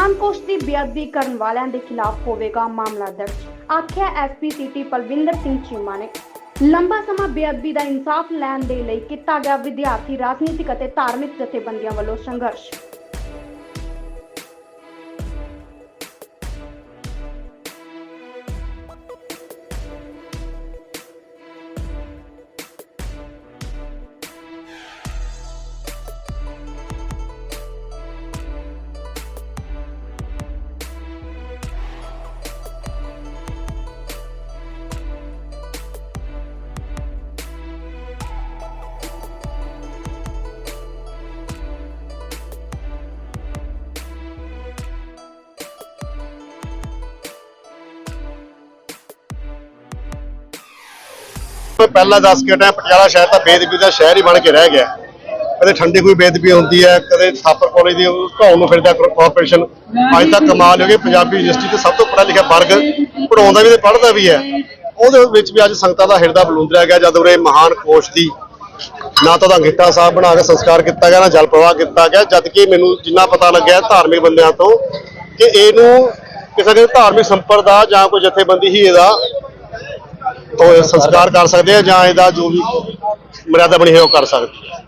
ਮਹਾਨ ਦੀ ਬੇਅਦਬੀ ਕਰਨ ਵਾਲਿਆਂ ਦੇ ਖਿਲਾਫ ਹੋਵੇਗਾ ਮਾਮਲਾ ਦਰਜ, ਆਖਿਆ ਐਸਪੀ ਸਿਟੀ ਪਲਵਿੰਦਰ ਸਿੰਘ ਚੀਮਾ ਨੇ। ਲੰਬਾ ਸਮਾਂ ਬੇਅਦਬੀ ਦਾ ਇਨਸਾਫ ਲੈਣ ਦੇ ਲਈ ਕੀਤਾ ਗਿਆ ਵਿਦਿਆਰਥੀ ਰਾਜਨੀਤਿਕ ਅਤੇ ਧਾਰਮਿਕ ਜਥੇਬੰਦੀਆਂ ਵੱਲੋਂ ਸੰਘਰਸ਼। ਮੈਂ ਪਹਿਲਾਂ ਦੱਸ ਕੇ ਹਟਿਆ ਪਟਿਆਲਾ ਸ਼ਹਿਰ ਤਾਂ ਬੇਦਬੀ ਦਾ ਸ਼ਹਿਰ ਹੀ ਬਣ ਕੇ ਰਹਿ ਗਿਆ। ਕਦੇ ਠੰਡੀ ਕੋਈ ਬੇਦਬੀ ਹੁੰਦੀ ਹੈ, ਕਦੇ ਥਾਪਰ ਕਾਲਜ ਦੀ ਢਾਉਣ ਨੂੰ ਫਿਰਦਾ ਕਾਰਪੋਰੇਸ਼ਨ ਅੱਜ ਤੱਕ ਕਮਾਲ ਹੋ ਗਈ, ਪੰਜਾਬੀ ਯੂਨੀਵਰਸਿਟੀ ਤੇ ਸਭ ਤੋਂ ਪੜ੍ਹਾ ਲਿਖਿਆ ਵਰਗ ਪੜਾਉਂਦਾ ਵੀ ਤੇ ਪੜ੍ਹਦਾ ਵੀ ਹੈ। ਉਹਦੇ ਵਿੱਚ ਵੀ ਅੱਜ ਸੰਗਤਾਂ ਦਾ ਹਿਰਦਾ ਬਲੂੰਦਰਿਆ ਗਿਆ, ਜਦ ਉਰੇ ਮਹਾਨ ਕੋਸ਼ ਦੀ ਨਾ ਤਾਂ ਉਹਦਾ ਅੰਗੀਠਾ ਸਾਹਿਬ ਬਣਾ ਕੇ ਸੰਸਕਾਰ ਕੀਤਾ ਗਿਆ, ਨਾ ਜਲ ਪ੍ਰਵਾਹ ਕੀਤਾ ਗਿਆ ਜਦ ਕਿ ਮੈਨੂੰ ਜਿੰਨਾ ਪਤਾ ਲੱਗਿਆ ਧਾਰਮਿਕ ਬੰਦਿਆਂ ਤੋਂ ਕਿ ਇਹਨੂੰ ਕਿਸੇ ਦੇ ਧਾਰਮਿਕ ਸੰਪਰਦਾ ਜਾਂ ਕੋਈ ਜਥੇਬੰਦੀ ਹੀ ਇਹਦਾ ਉਹ ਸੰਸਕਾਰ ਕਰ ਸਕਦੇ ਆ ਜਾਂ ਇਹਦਾ ਜੋ ਵੀ ਮਰਿਆਦਾ ਬਣੀ ਹੈ ਉਹ ਕਰ ਸਕਦੇ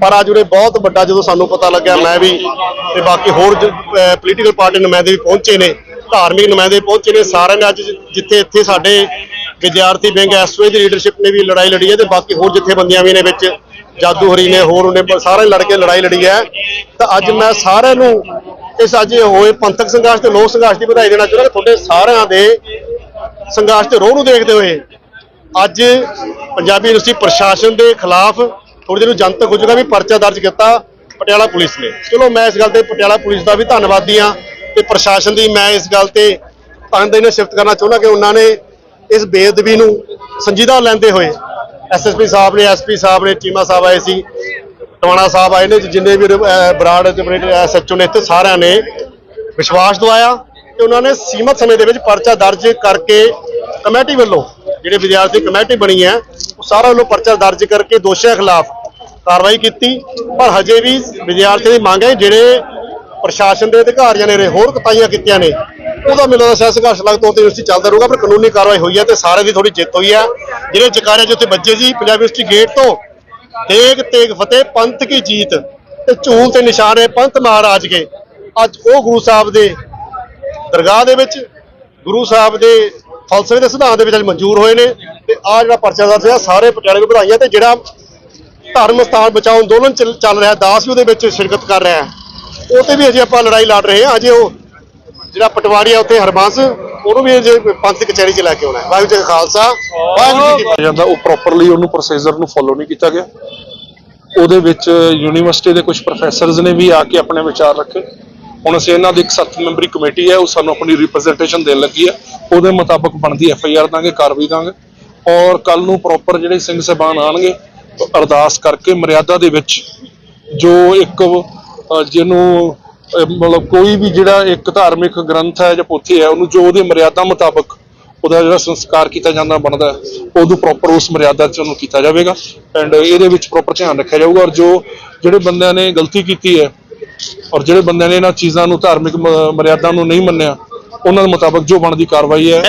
ਪਰ ਅੱਜ ਉਰੇ ਬਹੁਤ ਵੱਡਾ ਜਦੋਂ ਸਾਨੂੰ ਪਤਾ ਲੱਗਿਆ, ਮੈਂ ਵੀ ਤੇ ਬਾਕੀ ਹੋਰ ਪੋਲੀਟੀਕਲ ਪਾਰਟੀ ਨੁਮਾਇੰਦੇ ਵੀ ਪਹੁੰਚੇ ਨੇ, ਧਾਰਮਿਕ ਨੁਮਾਇੰਦੇ ਪਹੁੰਚੇ ਨੇ, ਸਾਰਿਆਂ ਨੇ ਅੱਜ ਜਿੱਥੇ ਇੱਥੇ ਸਾਡੇ ਵਿਦਿਆਰਥੀ ਵਿੰਗ ਐਸਓਏ ਦੀ ਲੀਡਰਸ਼ਿਪ ਨੇ ਵੀ ਲੜਾਈ ਲੜੀ ਹੈ ਤੇ ਬਾਕੀ ਹੋਰ ਜਿੱਥੇ ਬੰਦੀਆਂ ਵੀ ਨੇ ਵਿੱਚ, ਜਾਦੂ ਹਰੀ ਨੇ, ਹੋਰ ਉਹਨੇ ਸਾਰੇ ਲੜ ਕੇ ਲੜਾਈ ਲੜੀ ਹੈ। ਤਾਂ ਅੱਜ ਮੈਂ ਸਾਰਿਆਂ ਨੂੰ ਇਸ ਅੱਜ ਹੋਏ ਪੰਥਕ ਸੰਘਰਸ਼ ਤੇ ਲੋਕ ਸੰਘਰਸ਼ ਦੀ ਵਧਾਈ ਦੇਣਾ ਚਾਹੁੰਦਾ ਤੁਹਾਡੇ ਸਾਰਿਆਂ ਦੇ ਸੰਘਰਸ਼ ਤੇ ਰੋਹ ਨੂੰ ਦੇਖਦੇ ਹੋਏ ਅੱਜ ਪੰਜਾਬੀ ਯੂਨੀਵਰਸਿਟੀ ਪ੍ਰਸ਼ਾਸਨ ਦੇ ਖਿਲਾਫ ਥੋੜੀ ਦੇਰ ਨੂੰ ਜਨਤਕ ਹੋ ਜਾਊਗਾ ਵੀ ਪਰਚਾ ਦਰਜ ਕੀਤਾ ਪਟਿਆਲਾ ਪੁਲਿਸ ਨੇ। ਚਲੋ ਮੈਂ ਇਸ ਗੱਲ ਤੇ ਪਟਿਆਲਾ ਪੁਲਿਸ ਦਾ ਵੀ ਧੰਨਵਾਦੀ ਹਾਂ ਤੇ ਪ੍ਰਸ਼ਾਸਨ ਦੀ ਮੈਂ ਇਸ ਗੱਲ ਤੇ ਧੰਨਵਾਦ ਨੇ ਸ਼ਿਫਟ ਕਰਨਾ ਚਾਹੁੰਦਾ ਕਿ ਉਹਨਾਂ ਨੇ ਇਸ ਬੇਅਦਬੀ ਨੂੰ ਸੰਜੀਦਾ ਲੈਂਦੇ ਹੋਏ ਐਸਐਸਪੀ ਸਾਹਿਬ ਨੇ ਐਸਪੀ ਸਾਹਿਬ ਨੇ ਚੀਮਾ ਸਾਹਿਬ ਆਏ ਸੀ ਟਵਾਣਾ ਸਾਹਿਬ ਆਏ ਨੇ ਜਿੰਨੇ ਵੀ ਅਹ, ਬਰਾੜ ਜਮਰੇਟ ਐਸਐਚਓ ਨੇ ਇੱਥੇ ਸਾਰਿਆਂ ਨੇ ਵਿਸ਼ਵਾਸ ਦਵਾਇਆ ਕਿ ਉਹਨਾਂ ਨੇ ਸੀਮਤ ਸਮੇਂ ਦੇ ਵਿੱਚ ਪਰਚਾ ਦਰਜ ਕਰਕੇ ਕਮੇਟੀ ਵੱਲੋਂ ਜਿਹੜੇ ਵਿਦਿਆਰਥੀ ਕਮੇਟੀ ਬਣੀ ਹੈ, ਉਹ ਸਾਰਾ ਵੱਲੋਂ ਪਰਚਾ ਦਰਜ ਕਰਕੇ ਦੋਸ਼ੀਆਂ ਖਿਲਾਫ ਕਾਰਵਾਈ ਕੀਤੀ। ਪਰ ਹਜੇ ਵੀ ਵਿਦਿਆਰਥੀਆਂ ਦੀ ਮੰਗ ਹੈ ਜਿਹੜੇ ਪ੍ਰਸ਼ਾਸਨ ਦੇ ਅਧਿਕਾਰੀਆਂ ਨੇ ਹੋਰ ਕਤਾਈਆਂ ਕੀਤੀਆਂ ਨੇ, ਉਹਦਾ ਮੈਨੂੰ ਦਾ ਸ਼ਾਇਦ ਸੰਘਰਸ਼ ਲੱਗ ਤੋਂ ਤੇ ਯੂਨੀਵਰਸਿਟੀ ਚੱਲਦਾ ਰਹੂਗਾ, ਪਰ ਕਾਨੂੰਨੀ ਕਾਰਵਾਈ ਹੋਈ ਹੈ ਤੇ ਸਾਰਿਆਂ ਦੀ ਥੋੜੀ ਜਿੱਤ ਹੋਈ ਹੈ। ਜਿਹੜੇ ਜਕਾਰੇ ਜਿੱਥੇ ਬੱਜੇ ਸੀ, ਪੰਜਾਬ ਯੂਨੀਵਰਸਿਟੀ ਗੇਟ ਤੋਂ, ਤੇਗ ਤੇਗ ਫਤਿਹ, ਪੰਥ ਕੀ ਜੀਤ ਤੇ ਝੂਲ ਤੇ ਨਿਸ਼ਾਨ ਹੈ, ਪੰਥ ਮਹਾਰਾਜ ਕੇ। ਅੱਜ ਉਹ ਗੁਰੂ ਸਾਹਿਬ ਦੇ ਦਰਗਾਹ ਦੇ ਵਿੱਚ, ਗੁਰੂ ਸਾਹਿਬ ਦੇ ਫਲਸਫੇ ਦੇ ਸਿਧਾਂਤ ਦੇ ਵਿੱਚ ਅੱਜ ਮਨਜ਼ੂਰ ਹੋਏ ਨੇ ਤੇ ਆ ਜਿਹੜਾ ਪਰਚਾ ਦਰਜ ਹੋਇਆ, ਸਾਰੇ ਪਟਿਆਲੇ ਨੂੰ ਵਧਾਈਆਂ ਤੇ ਜਿਹੜਾ ਧਰਮ ਸਥਾਨ ਬਚਾਓ ਅੰਦੋਲਨ ਚੱਲ ਰਿਹਾ, ਦਾਸ ਵੀ ਉਹਦੇ ਵਿੱਚ ਸ਼ਿਰਕਤ ਕਰ ਰਿਹਾ ਉਹ ਤੇ ਵੀ ਅਜੇ ਆਪਾਂ ਲੜਾਈ ਲੜ ਰਹੇ ਹਾਂ। ਅਜੇ ਉਹ ਜਿਹੜਾ ਪਟਵਾਰੀ ਆ ਉੱਥੇ ਹਰਬੰਸ, ਉਹਨੂੰ ਵੀ ਅਜੇ ਪੰਥ ਕਚਹਿਰੀ 'ਚ ਲੈ ਕੇ ਆਉਣਾ ਵਾਹਿਗੁਰੂ ਜੀ ਖਾਲਸਾ, ਵਾਹਿਗੁਰੂ ਜੀ ਕੀ ਜਾਂਦਾ, ਉਹ ਪ੍ਰੋਪਰਲੀ ਉਹਨੂੰ ਪ੍ਰੋਸੀਜਰ ਨੂੰ ਫੋਲੋ ਨਹੀਂ ਕੀਤਾ ਗਿਆ। ਉਹਦੇ ਵਿੱਚ ਯੂਨੀਵਰਸਿਟੀ ਦੇ ਕੁਝ ਪ੍ਰੋਫੈਸਰਸ ਨੇ ਵੀ ਆ ਕੇ ਆਪਣੇ ਵਿਚਾਰ ਰੱਖੇ। ਹੁਣ ਅਸੀਂ ਇਹਨਾਂ ਦੀ ਇੱਕ ਸੱਤ ਮੈਂਬਰੀ ਕਮੇਟੀ ਹੈ, ਉਹ ਸਾਨੂੰ ਆਪਣੀ ਰਿਪਰੈਜ਼ੈਂਟੇਸ਼ਨ ਦੇਣ ਲੱਗੀ ਹੈ। ਉਹਦੇ ਮੁਤਾਬਕ ਬਣਦੀ ਐਫ ਆਈ ਆਰ ਦਾਂਗੇ, ਕਾਰਵਾਈ ਦਾਂਗੇ। ਔਰ ਕੱਲ ਨੂੰ ਪ੍ਰੋਪਰ ਜਿਹੜੇ ਸਿੰਘ ਸਾਹਿਬਾਨ ਆਣਗੇ ਅਰਦਾਸ ਕਰਕੇ ਮਰਿਆਦਾ ਦੇ ਵਿੱਚ ਜੋ ਇੱਕ ਜਿਹਨੂੰ ਮਤਲਬ ਕੋਈ ਵੀ ਜਿਹੜਾ ਇੱਕ ਧਾਰਮਿਕ ਗ੍ਰੰਥ ਹੈ ਜਾਂ ਪੋਥੀ ਹੈ, ਉਹਨੂੰ ਜੋ ਉਹਦੀ ਮਰਿਆਦਾ ਮੁਤਾਬਕ ਉਹਦਾ ਜਿਹੜਾ ਸੰਸਕਾਰ ਕੀਤਾ ਜਾਂਦਾ, ਬਣਦਾ ਉਹਨੂੰ ਪ੍ਰੋਪਰ ਉਸ ਮਰਿਆਦਾ 'ਚ ਉਹਨੂੰ ਕੀਤਾ ਜਾਵੇਗਾ। ਐਂਡ ਇਹਦੇ ਵਿੱਚ ਪ੍ਰੋਪਰ ਧਿਆਨ ਰੱਖਿਆ ਜਾਊਗਾ। ਔਰ ਜੋ ਜਿਹੜੇ ਬੰਦਿਆਂ ਨੇ ਗਲਤੀ ਕੀਤੀ ਹੈ ਔਰ ਜਿਹੜੇ ਬੰਦਿਆਂ ਨੇ ਇਹਨਾਂ ਚੀਜ਼ਾਂ ਨੂੰ ਧਾਰਮਿਕ ਮਰਿਆਦਾ ਨੂੰ ਨਹੀਂ ਮੰਨਿਆ, ਉਹਨਾਂ ਦੇ ਮੁਤਾਬਕ ਜੋ ਬਣਦੀ ਕਾਰਵਾਈ ਹੈ।